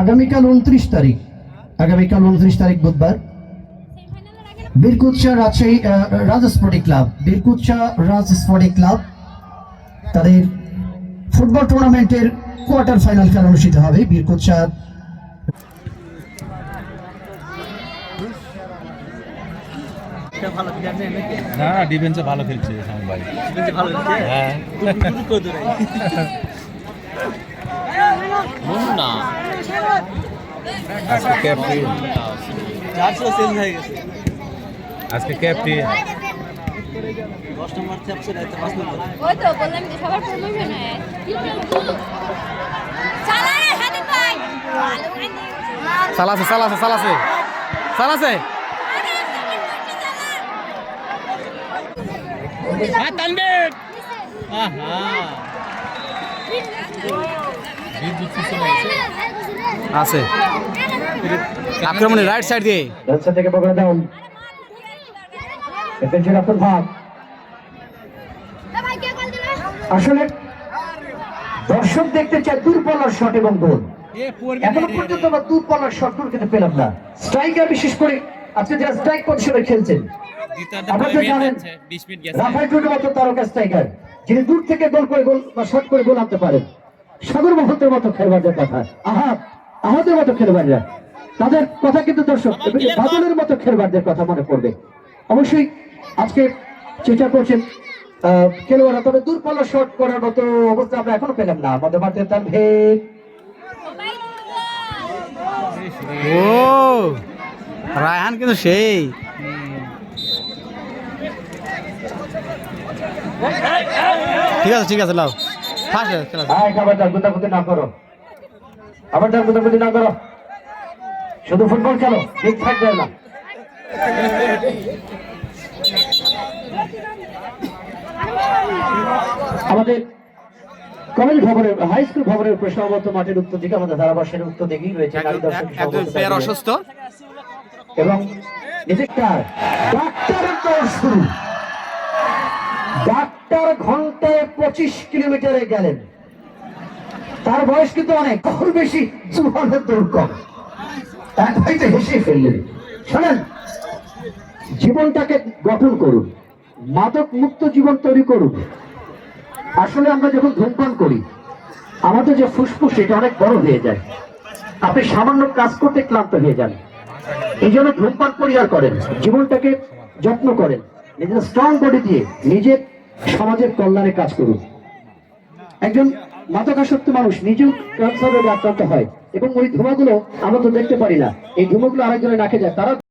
আগামীকাল উনত্রিশ তারিখ আগামীকাল উনত্রিশ তারিখ বুধবার। Birkutsa Rajshahi Raj sporting club Birkutsa Raj sporting club তাদের ফুটবল টুর্নামেন্টের কোয়ার্টার ফাইনাল খেলা অনুষ্ঠিত হবে বীরকুৎসা। না না ডিফেন্সে ভালো খেলছে ভাই। হ্যাঁ। আজকে ক্যাপ্টেন আজকে ক্যাপ্টেন ওই তো বললাম যে সবার প্রমোশন হয়। ভালো খাইনি চালাছে চালাছে চালাছে চালাছে আছে। আক্রমণে রাইট সাইড দিয়ে। থেকে আসলে দর্শক দেখতে চায় দূরপাল্লার শট এবং গোল এখনও পর্যন্ত আমরা দূরপাল্লার শট গোল কিন্তু পেলাম না। স্ট্রাইকার বিশেষ করে আজকে যারা স্ট্রাইক পজিশনে খেলছেন আপনারা জানেন রাফাই টুডের মতো তারকা স্ট্রাইকার যিনি দূর থেকে গোল করে গোল বা শট করে গোল আনতে পারেন। সাগর মহন্তের মতো খেলোয়াড়দের কথা। আহা আমাদের মতো খেলোয়াড়রা তাদের কথা কিন্তু দর্শক বাদলের মতো খেলোয়াড়দের কথা মনে পড়বে। অবশ্যই আজকে চেষ্টা করছেন আহ, খেলোয়াড়রা তবে দূরপাল্লা শট করার মতো অবস্থা আমরা এখনও পেলাম না। আমাদের মাঠে তার ভেদ ও রায়হান কিন্তু সেই। ঠিক আছে ঠিক আছে লাও। ফার্স্ট খেলা। আয় খাবারদার গুদাগুদি না করো। খাবারদার গুদাগুদি না করো। শুধু ফুটবল খেলো ঠিক থাকবে না। আমাদের কলেজ ভবনের হাই স্কুল ভবনের প্রশ্নবদ্ধ মাঠের উত্তর দিকে আমাদের ধারাবাসের উত্তর দিকেই রয়েছে। অসুস্থ? এবং নিজেকার ডাক্তারের দৌড় শুরু ডাক্তার ঘন্টায় পঁচিশ কিলোমিটারে গেলেন। তার বয়স কিন্তু অনেক কখন বেশি জুয়ানের দৌড় কম। এক ভাই তো হেসে ফেললেন শোনেন, জীবনটাকে গঠন করুন, মাদক মুক্ত জীবন তৈরি করুন। আসলে আমরা যখন ধূমপান করি, আমাদের যে ফুসফুস, এটা অনেক বড় হয়ে যায়। আপনি সামান্য কাজ করতে ক্লান্ত হয়ে যান। এই জন্য ধূমপান পরিহার করেন, জীবনটাকে যত্ন করেন। নিজের স্ট্রং বডি দিয়ে নিজের সমাজের কল্যাণে কাজ করুন। একজন মাদকাসক্ত মানুষ নিজেও ক্যান্সার রোগে আক্রান্ত হয়। এবং ওই ধোঁয়াগুলো আমরা তো দেখতে পারি না। এই ধোঁয়াগুলো আরেকজনের নাকে যায়। তারা